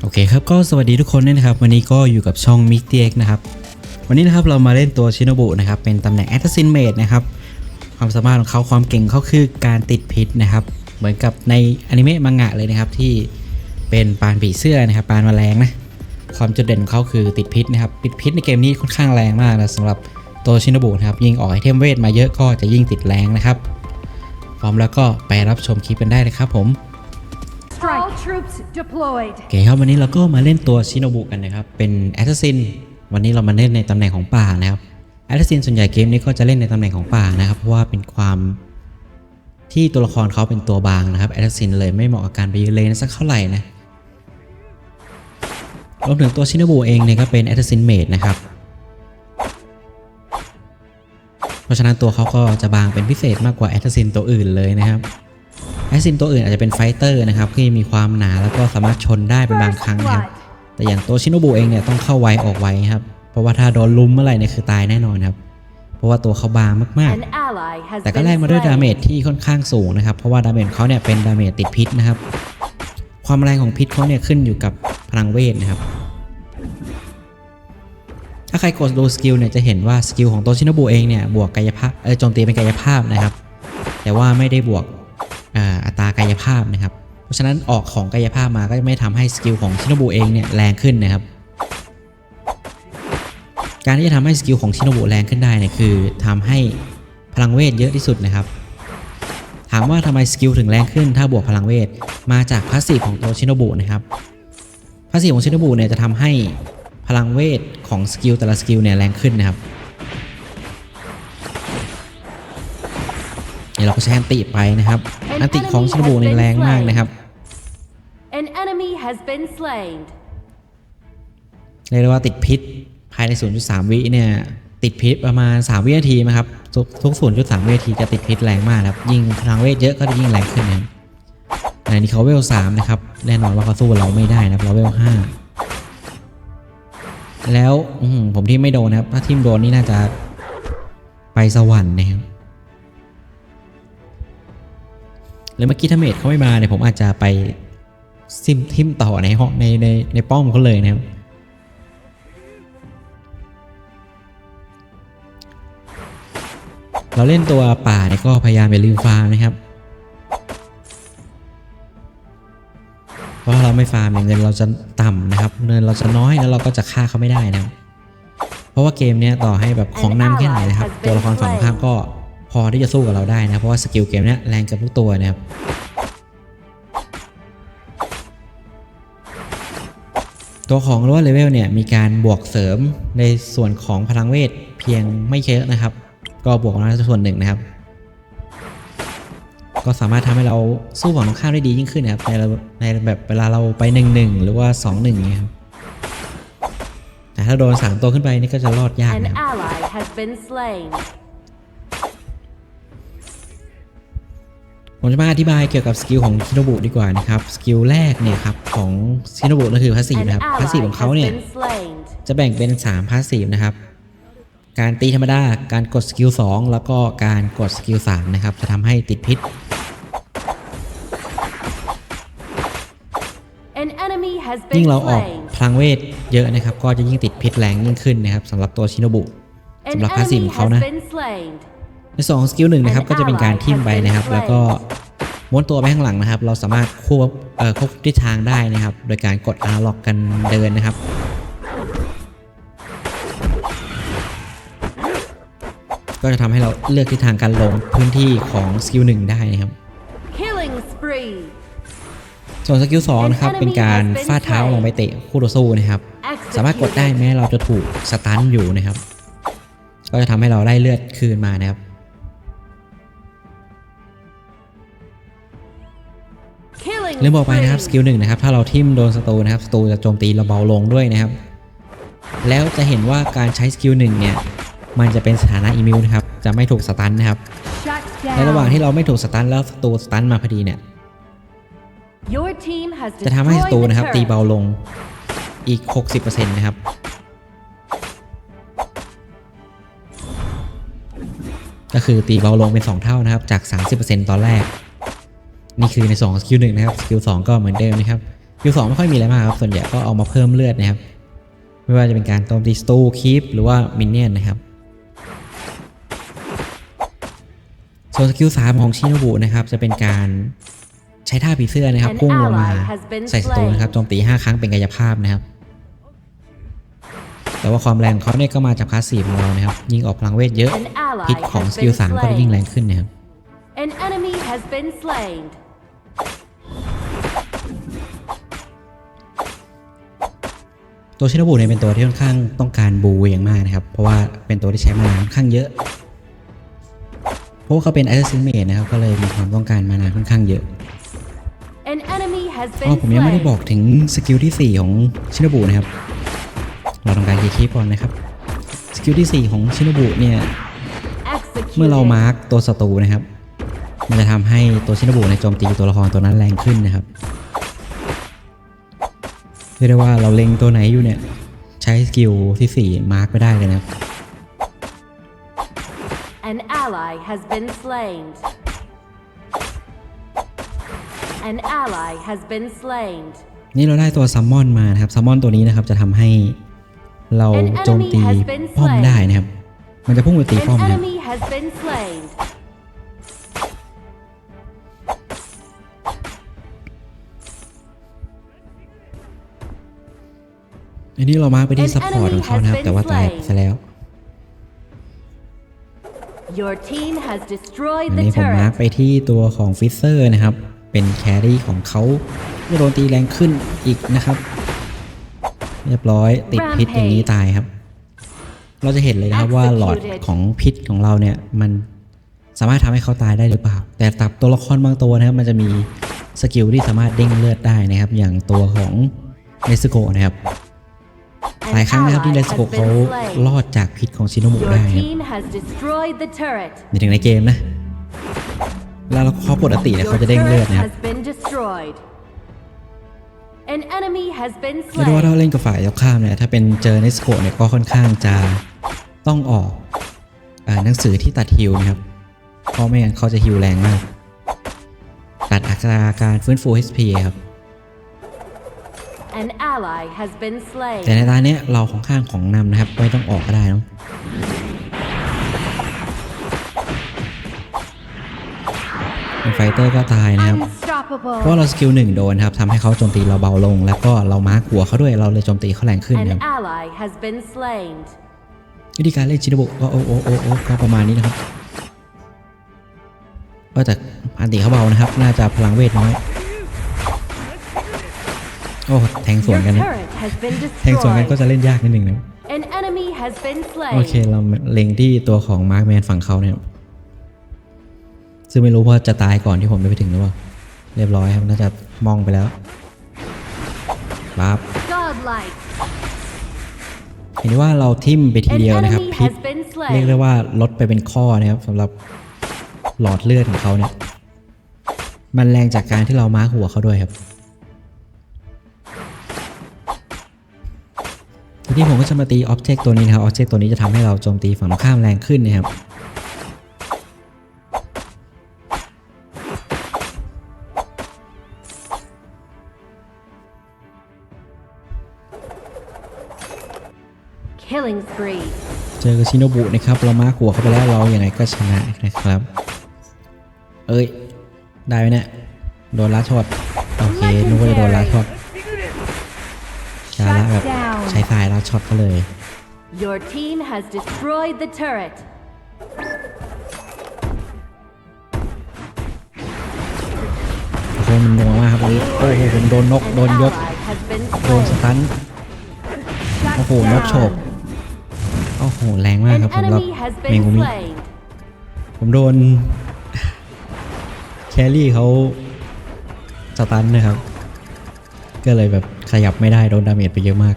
โอเคครับก็สวัสดีทุกคนด้วยนะครับ วันนี้ก็อยู่กับช่องมิกเตียกนะครับ วันนี้นะครับเรามาเล่นตัวชินบุนะครับ เป็นตำแหน่งแอ s ท a ซินเมดนะครับ ความสามารถของเขาความเก่งเขาคือการติดพิษนะครับ เหมือนกับในอนิเมะมังงะเลยนะครับที่เป็นปานผีเสื้อนะครับ ปานแมลงนะความจุดเด่นของเขาคือติดพิษนะครับติดพิษในเกมนี้ค่อนข้างแรงมากนะสำหรับ ตัวชิน o บุนะครับยิ่งออกไอเทมเวทมาเยอะก็จะยิ่งติดแรงนะครับพร้อมแล้วก็ไปรับชมคลิปกันได้เลยครับผม All troops deployed. โอเคครับวันนี้เราก็มาเล่นตัวชิโนบุกันนะครับเป็นแอสซัสซินวันนี้เรามาเล่นในตำแหน่งของป่านะครับแอสซัสซินส่วนใหญ่เกมนี้ก็จะเล่นในตำแหน่งของป่านะครับเพราะว่าเป็นความที่ตัวละครเขาเป็นตัวบางนะครับแอสซัสซินเลยไม่เหมาะกับการไปยืนเลนสักเท่าไหร่นะรวมถึงตัวชิโนบุเองเนี่ยก็เป็นแอสซัสซินเมดนะครับ เพราะฉะนั้นตัวเขาก็จะบางเป็นพิเศษมากกว่าแอสซัสซินตัวอื่นเลยนะครับแอสซินตัวอื่นอาจจะเป็นไฟเตอร์นะครับที่มีความหนาแล้วก็สามารถชนได้เป็นบางครั้งนะครับแต่อย่างตัวชิโนบุเองเนี่ยต้องเข้าไวออกไวครับเพราะว่าถ้าโดนลุมเมื่อไหร่เนี่ยคือตายแน่นอนครับเพราะว่าตัวเขาบางมาก An ally has ๆแต่ก็ been แลกมาด้วยดา slain. เมจที่ค่อนข้างสูงนะครับเพราะว่าดาเมจเขาเนี่ยเป็นดาเมจติดพิษนะครับ ความแรงของพิษเขาเนี่ยขึ้นอยู่กับพลังเวทนะครับ ถ้าใครกดดูสกิลเนี่ยจะเห็นว่าสกิลของโตชินบุเองเนี่ยบวกกายภาพเออโจมตีเป็นกายภาพนะครับ แต่ว่าไม่ได้บวกอัตรากายภาพนะครับ เพราะฉะนั้นออกของกายภาพมาก็จะไม่ทำให้สกิลของชินบุเองเนี่ยแรงขึ้นนะครับ การที่จะทำให้สกิลของชินบุแรงขึ้นได้เนี่ยคือทำให้พลังเวทเยอะที่สุดนะครับถามว่าทำไมสกิลถึงแรงขึ้นถ้าบวกพลังเวท มาจากพาสซีฟของตัวชิโนบุนะครับพาสซีฟของชิโนบุเนี่ยจะทำให้ ลังเวทของสกิลแต่ละสกิลเนี่ยแรงขึ้นนะครับเดี๋ยวเราก็ใช้อันติไปนะครับ อันติของชิโนบุเนี่ยแรงมากนะครับ An enemy has been slain. เรียกได้ว่าติดพิษภายใน 0.3 วิเนี่ยติดพิษประมาณ 3 วินาทีนะครับ ทุกทุก0.3 วินาทีจะติดพิษแรงมากนะครับ ยิ่งพลังเวทเยอะก็จะยิ่งแรงขึ้นนะครับแต่อันนี้เขาเวล3นะครับ แน่นอนว่าเขาสู้เราไม่ได้นะครับเราเวล5 แล้วผมที่ไม่โดนนะครับ ถ้าทิมโดนนี่น่าจะไปสวรรค์นะครับหรือเมื่อกี้ถ้าเมดเขาไม่มาเนี่ยผมอาจจะไปซิมทิมต่อในห้องในในในป้อมเขาเลยนะครับเราเล่นตัวป่าเนี่ยก็พยายามอย่าลืมฟาร์มนะครับ เพราะถ้าเราไม่ฟาร์มเนี่ยเงินเราจะต่ำนะครับ เงินเราจะน้อยแล้วเราก็จะฆ่าเขาไม่ได้นะครับ เพราะว่าเกมเนี้ยต่อให้แบบของน้ำแค่ไหนนะครับ ตัวละครฝั่งตรงข้ามก็พอที่จะสู้กับเราได้นะ เพราะว่าสกิลเกมเนี้ยแรงกับทุกตัวนะครับตัวของ lower level เนี่ยมีการบวกเสริมในส่วนของพลังเวทเพียงไม่เยอะนะครับ ก็บวกมาแล้วส่วนหนึ่งนะครับ ก็สามารถทำให้เราสู้ฝั่งตรงข้ามได้ดียิ่งขึ้นนะครับในระในแบบเวลาเราไป1นหนึ่งหรือว่า2อหนึ่งเนี่ยครับแต่ถ้าโดน 3 ตัวขึ้นไปนี่ก็จะรอดยาก An นะครับ ally has been slain. ผมจะมาอธิบายเกี่ยวกับสกิลของชิโนบุดีกว่านะครับ สกิลแรกเนี่ยครับของชิโนบุก็คือพาสซีฟ An นะครับพาสซีฟ ally ของเขา has เนี่ย been slain. จะแบ่งเป็น3พาสซีฟนะครับ การตีธรรมดา การกดสกิล2แล้วก็การกดสกิล3นะครับ จะทำให้ติดพิษ ยิ่ been งเราออก slain. พลังเวทเยอะนะครับ ก็จะยิ่งติดพิษแรงยิ่งขึ้นนะครับสำหรับตัวชิโนบุ An สำหรับพาสซีฟ enemy ของเขา has นะ been slain. ในส่วนของสกิลหนึ่งนะครับก็จะเป็นการทิ่มไปนะครับ แล้วก็ม้วนตัวไปข้างหลังนะครับ เราสามารถควบเอ่อควบคุมทิศทางได้นะครับ โดยการกดอนาล็อกกันเดินนะครับก็จะทำให้เราเลือกทิศทางการลงพื้นที่ของสกิลหนึ่งได้นะครับ Killing spree. ส่วนสกิล2นะครับเป็นการฟาดเท้าลงไปเตะคู่ต่อสู้นะครับ สามารถกดได้แม้เราจะถูกสตันอยู่นะครับ ก็จะทำให้เราได้เลือดคืนมานะครับ Killing ลืมบอกไปนะครับส spree. กิลหนึ่งนะครับถ้าเราทิ่มโดนศัตรูนะครับศัตรูจะโจมตีเราเบาลงด้วยนะครับ แล้วจะเห็นว่าการใช้สกิลหนึ่งเนี่ยมันจะเป็นสถานะอีมิวนะครับจะไม่ถูกสตันนะครับ Shut ในระหว่าง down. ที่เราไม่ถูกสตันแล้วศัตรูสตันมาพอดีเนี่ย Your team has จะทำให้ศัตรู destroyed the นะครับตี turret. เบาลงอีก 60%นะครับก็คือตีเบาลงเป็น 2 เท่านะครับจาก 30%ตอนแรก นี่คือในส่วนของสกิลหนึ่งนะครับสกิลสองก็เหมือนเดิมนะครับสกิลสองไม่ค่อยมีอะไรมากครับส่วนใหญ่ก็เอามาเพิ่มเลือดนะครับ ไม่ว่าจะเป็นการโจมตีสตูคีปหรือว่ามินเนี่ยนนะครับ ส่วนสกิลสามของชิโนบุนะครับจะเป็นการ ใช้ท่าผีเสื้อนะครับ An พุ่งลงมา ally has been ใส่ศัตรู slain นะครับโจมตี 5 ครั้งเป็นกายภาพนะครับ แต่ว่าความแรงของเขาเนี่ยก็มาจากพาสซีฟของเรานะครับยิ่งออกพลังเวทเยอะ An ally พิษของ has สกิล been สามก็จะยิ่งแรง slain. ขึ้นนะครับ An enemy has been slain. ตัวชิโนบุเนี่ยเป็นตัวที่ค่อนข้างต้องการบูอย่างมากนะครับ เพราะว่าเป็นตัวที่ใช้มานาค่อนข้างเยอะ เพราะว่าเขาเป็นไอซ์ซินเมดนะครับก็เลยมีความต้องการมานาค่อนข้างเยอะ An enemy has อ๋อ been ผมยังไม่ได้ slain. บอกถึงสกิลที่ 4 ของชิโนบุนะครับ เราทำการคีย์ก่อนนะครับ สกิลที่ 4 ของชิโนบุเนี่ย Executed. เมื่อเรามาร์กตัวศัตรูนะครับ มันจะทำให้ตัวชินบุในยโจมตีตัวละครตัวนั้นแรงขึ้นนะครับเรียกได้ว่าเราเล็งตัวไหนอยู่เนี่ย ใช้สกิลที่ 4 มาร์กไปได้เลยนะครับ An ally has been slain. An ally has been slain. นี่เราได้ตัวซัมมอนมานะครับซัมมอนตัวนี้นะครับจะทำให้เราโจมตีป้อมได้นะครับ มันจะพุ่งไปตี An ป้อมนะครับ enemy has been slain. อันนี้เรามาร์กไปที่ An ซัพพอร์ต enemy ของเขานะครับ has been แต่ว่าตาย slain ซะแล้ว Your team has อั destroyed น the นี้ผมมาร์ก turret. ไปที่ตัวของฟิเซอร์นะครับ เป็นแครี่ของเขาจะโดนตีแรงขึ้นอีกนะครับ เรียบร้อยติดพิษอย่างนี้ตายครับ เราจะเห็นเลยนะครับว่าหลอดของพิษของเราเนี่ยมันสามารถทำให้เขาตายได้หรือเปล่า แต่ตับตัวละครบางตัวนะครับ มันจะมีสกิลที่สามารถเด้งเลือดได้นะครับ อย่างตัวของเนสโกนะครับ An หลายครั้งนะครับที่ ally เน has สโกเขา been slain. รอดจากพิษของชิโนบุ Your ได้ครับ team has destroyed the turret. ในถึงในเกมนะ เวลาเราเขาปกติเนี่ย Your เขาจะเด้งเลือด turret นะครับ has been destroyed. An enemy has been เรียกได้ว่าถ้า slain. เล่นกับฝ่ายตรงข้ามเนี่ยถ้าเป็นเจอเนสโกเนี่ยก็ค่อนข้างจะต้องออกเออหนังสือที่ตัดฮิวนะครับ เพราะไม่งั้นเขาจะฮิวแรงมาก ตัดอัตราการฟื้นฟู HP ครับ An ally has been แต่ slain. ในตาเนี้ยเราของข้างของนำนะครับ ไม่ต้องออกก็ได้เนอะ ไฟเตอร์ก็ตายนะครับ เพราะ Unstoppable. เราสกิลหนึ่งโดนครับทำให้เขาโจมตีเราเบาลง แล้วก็เรามาร์คหัวเขาด้วยเราเลยโจมตีเขาแรงขึ้น An ครับ ally has been slain. วิธีการเล่นชินบุก็โอ้โอ้โอ้โอ้ก็ประมาณนี้นะครับก็แต่อันติเขาเบานะครับ น่าจะพลังเวทน้อย โอ้แทงสวน Your กันนะ turret has been แทงสวนกันก็ destroyed. จะเล่นยากนิดหนึ่งนะ An enemy has been โอเค slain. เราเล็งที่ตัวของมาร์คแมนฝั่งเขาเนี่ย ซึ่งไม่รู้ว่าจะตายก่อนที่ผมจะไปถึงหรือเปล่า เรียบร้อยครับน่าจะมองไปแล้วปั๊บ Godlike. เห็นได้ว่าเราทิ่มไปที An เดียวนะครับ enemy พิษ has been เรียกได้ slain. ว่าลดไปเป็นข้อนะครับสำหรับหลอดเลือดของเขาเนี่ย มันแรงจากการที่เรามาร์คหัวเขาด้วยครับทีนี้ผมก็จะมาตีออบเจกต์ตัวนี้นะครับออบเจกต์ตัวนี้จะทำให้เราโจมตีฝั่งตรงข้ามแรงขึ้นนะครับ เจอกับชิโนบุนะครับ เรามาร์คหัวเขาไปแล้วเราอย่างไรก็ชนะนะครับ เอ้ย ได้ไหมเนี่ยโดนลัดช็อตโอเคนึกว่าจะโดนลัดช็อตชาละแบบใช้สายลัดช็อตก็เลย Your team has destroyed the turret. โอ้โหมันนัวมากครับวันนี้โอ้โหผมโดนนก An โดนยก ally has been โดนส slain. ตันโอ้โหนกโฉบ โอ้โหแรงมาก An ครับสำหรับ enemy has เม been งุมิ slain. ผมโดนแครี่เขาสตันนะครับ ก็เลยแบบขยับไม่ได้โดนดาเมจไปเยอะมาก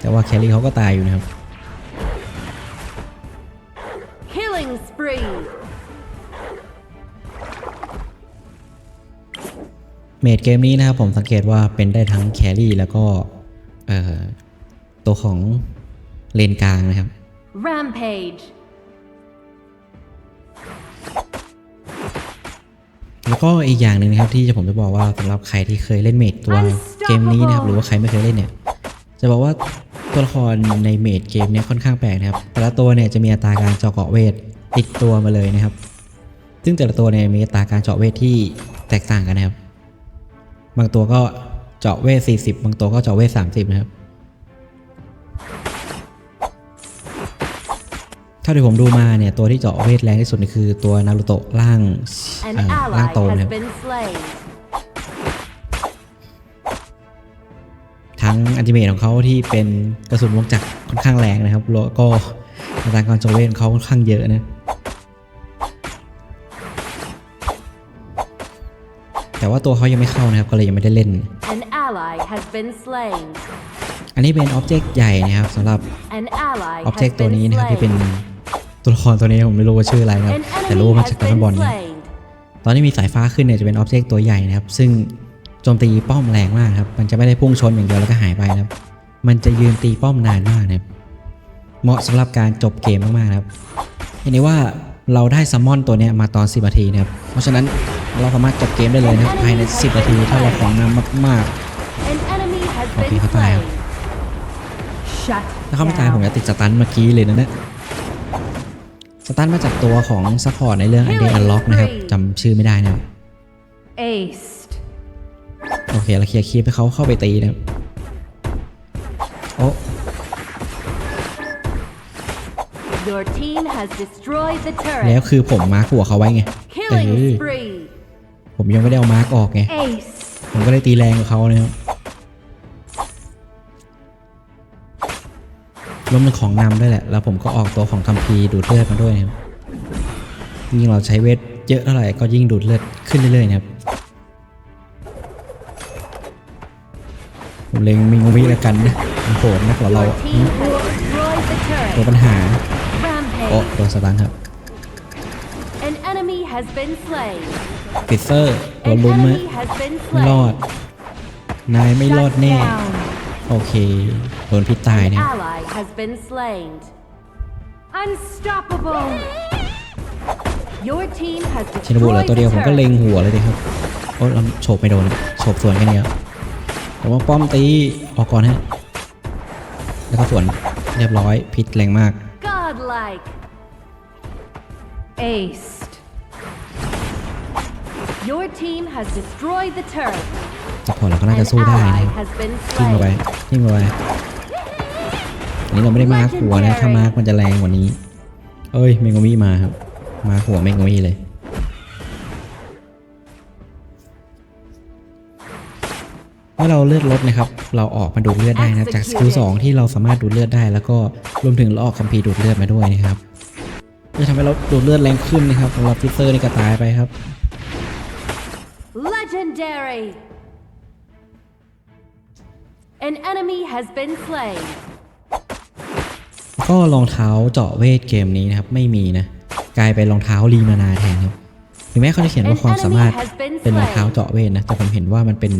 แต่ว่าแครี่เขาก็ตายอยู่นะครับ Killing spree. เมดเกมนี้นะครับผมสังเกตว่าเป็นได้ทั้งแครี่แล้วก็เอ่อตัวของเลนกลางนะครับ Rampage. แล้วก็อีกอย่างหนึ่งนะครับที่จะผมจะบอกว่าสำหรับใครที่เคยเล่นเมดตัวเกมนี้นะครับหรือว่าใครไม่เคยเล่นเนี่ยจะบอกว่าตัวละครในเมดเกมเนี้ค่อนข้างแปลกนะครับ แต่ละตัวเนี่ยจะมีอัตราการเจาะเกาะเวทติดตัวมาเลยนะครับ ซึ่งแต่ละตัวเนี่ยมีอัตราการเจาะเวทที่แตกต่างกันนะครับ บางตัวก็เจาะเวท40 บางตัวก็เจาะเวท30 นะครับ เท่าที่ผมดูมาเนี่ยตัวที่เจาะเวทแรงที่สุดนี่คือตัวนารูโตะล่าง An เอ่อ ally ล่างโตนะค has รับ been slain. ทั้งอันติเมทของเขาที่เป็นกระสุนวงจักรค่อนข้างแรงนะครับแล้วก็อัตราการโจเวนเขาค่อนข้างเยอะนะแต่ว่าตัวเขายังไม่เข้านะครับ ก็เลยยังไม่ได้เล่น An ally has been slain. อันนี้เป็นอ็อบเจกต์ใหญ่นะครับสำหรับ An ally อ็อบเจก has ต์ตัวนี้ been นะครับที่เป็น slain. ตัวละครตัวนี้ผมไม่รู้ว่าชื่ออะไรนะครับ An แต่รู้ว่า enemy มา has จากดราก้อน been บอลนะ slain. ตอนที่มีสายฟ้าขึ้นเนี่ยจะเป็นอ็อบเจกต์ตัวใหญ่นะครับ ซึ่งโจมตีป้อมแรงมากครับ มันจะไม่ได้พุ่งชนอย่างเดียวแล้วก็หายไปนะครับ มันจะยืนตีป้อมนานมากนะครับ เหมาะสำหรับการจบเกมมากๆนะครับเห็นได้ว่าเราได้ซัมมอนตัวเนี้ยมาตอน 10 นาทีนะครับ เพราะฉะนั้นเราสามารถจบเกมได้เลยนะครับภายใน 10 นาทีถ้าเราของนำมาก An enemy has โอเค been เขาตายครับ slain. Shut ๆถ้าเขาไม่ตายผมจะติดสตันเมื่อกี้เลยนะเนี่ย สตันมาจากตัวของซัพพอร์ตในเรื่อง Undead Unlock นะครับจำชื่อไม่ได้นะครับ Aced. โอเคเราเคลียร์คีบให้เขาเข้าไปตีนะครับโอ้ Your team has destroyed the แล้ว turret. คือผมมาร์คหัวเขาไว้ไงเอ Killing อ spree. ผมยังไม่ได้เอามาร์กออกไง Ace. ผมก็เลยตีแรงกับเขานะครับ ล้มเป็นของนำด้วยแหละ แล้วผมก็ออกตัวของคัมภีร์ดูดเลือดมาด้วยนะครับยิ่งเราใช้เวทเยอะเท่าไหร่ก็ยิ่งดูดเลือดขึ้นเรื่อยๆนะครับผมเล็งมิงวิแล้วกันนะมันโหดนักกว่าเรา Your อะ team has destroyed the ตัว turret. ปัญหาโอ้ Rampage. โดนสตันครับ An enemy has been slain. ปิดเซอร์โด An นลุมไหม enemy has been ไม่รอด slain. นายไม่รอด Shut แน่ down. โอเค โดนพิษตาย An เนี่ย ally has been slain. Unstoppable. Your team has ชินบุเหลือ destroyed ตัวเดียว the ผมก็เล็ง turret. หัวเลยดิครับโอ้เราโฉบไม่โดนอะโฉบสวนกันเนี่ยแต่ว่าป้อมตีออกก่อนฮะแล้วก็สวนเรียบร้อยพิษแรงมาก Godlike. Aced. Your team has destroyed the turret. แต่พอเราก็น่าจะสู้ได้นะทิ้งเอาไปทิ้งเอาไปอันนี้เราไม่ได้มาร์คหัวนะถ้ามาร์คมันจะแรงกว่านี้ เอ้ยเมงโกมี่มาครับ มาร์คหัวเมงโกมี่เลยเมื่อเราเลือดลดนะครับ เราออกมาดูเลือดได้นะจากสกิลสองที่เราสามารถดูเลือดได้ แล้วก็รวมถึงเราออกคัมภีร์ดูดเลือดมาด้วยนะครับจะทำให้เราดูดเลือดแรงขึ้นนะครับสำหรับฟิเซอร์นี่ก็ตายไปครับ Legendary. An enemy has been slain. ก็รองเท้าเจาะเวทเกมนี้นะครับ ไม่มีนะ กลายเป็นรองเท้ารีมานาแทนครับถึงแม้เขาจะเขียนว่าความสามารถเป็นรองเท้าเจาะเวทนะ แต่ผมเห็นว่ามันเป็น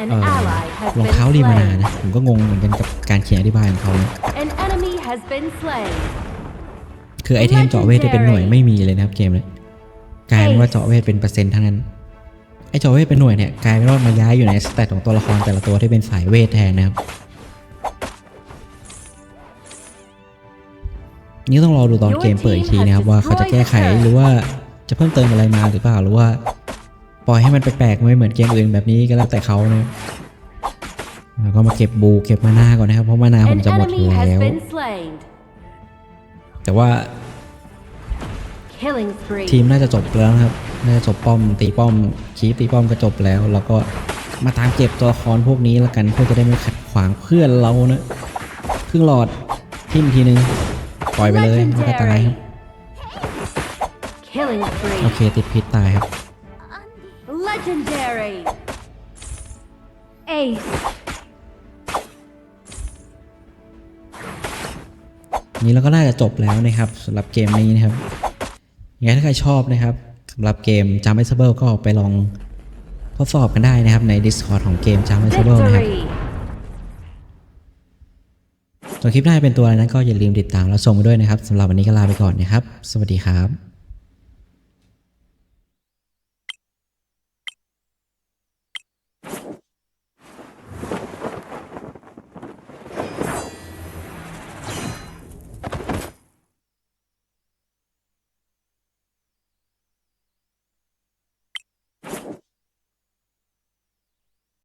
An เอ่อ ally has รอง been เท้ารีมานา slain. นะผมก็งงเหมือนกันกับการเขียนอธิบายของเขานะ An enemy has been slain. คือไอเทมเจาะเวทที่เป็นหน่วยไม่มีเลยนะครับเกมเลยกลายเป็นว่าเจาะเวทเป็นเปอร์เซ็นต์ทั้งนั้น ไอเจาะเวทเป็นหน่วยเนี่ยกลายเป็นว่ามาย้ายอยู่ในสเตตของตัวละครแต่ละตัวที่เป็นสายเวทแทนนะครับนี่ต้องรอดูตอนเกมเปิดอีกทีนะครับว่าเขาจะแก้ไขหรือว่าจะเพิ่มเติมอะไรมาหรือเปล่าหรือว่า ปล่อยให้มันแปลกๆไม่เหมือนเกมอื่นแบบนี้ก็แล้วแต่เขานะแล้วก็มาเก็บบูเก็บมานาก่อนนะครับเพราะมานาผม An จะหมด enemy แล้ has ว been slain. แต่ว่า Killing spree. ทีมน่าจะจบแล้วนะครับ น่าจะจบป้อมตีป้อมคีปตีป้อมก็จบแล้วแล้วก็มาตามเก็บตัวละครพวกนี้แล้วกันเพื่อจะได้ไม่ขัดขวางเพื่อนเรานะครึ่งหลอดทิ่มทีนึงปล่อยไปเลยไม่ก็ตายครับ Killing โอ spree. เคติดพิษตายครับ Legendary. Ace. นี้เราก็น่าจะจบแล้วนะครับสำหรับเกมนี้นะครับ ยังไงถ้าใครชอบนะครับสำหรับเกม j u m p a b l e ก็ไปลองทดสอบกันได้นะครับใน Discord ของเกม j u m p a b l e นะครับ Victory. ส่วนคลิปหน้าเป็นตัวอะไรนั้นก็อย่าลืมติดตามแล้วชมกันด้วยนะครับสำหรับวันนี้ก็ลาไปก่อนนะครับ สวัสดีครับ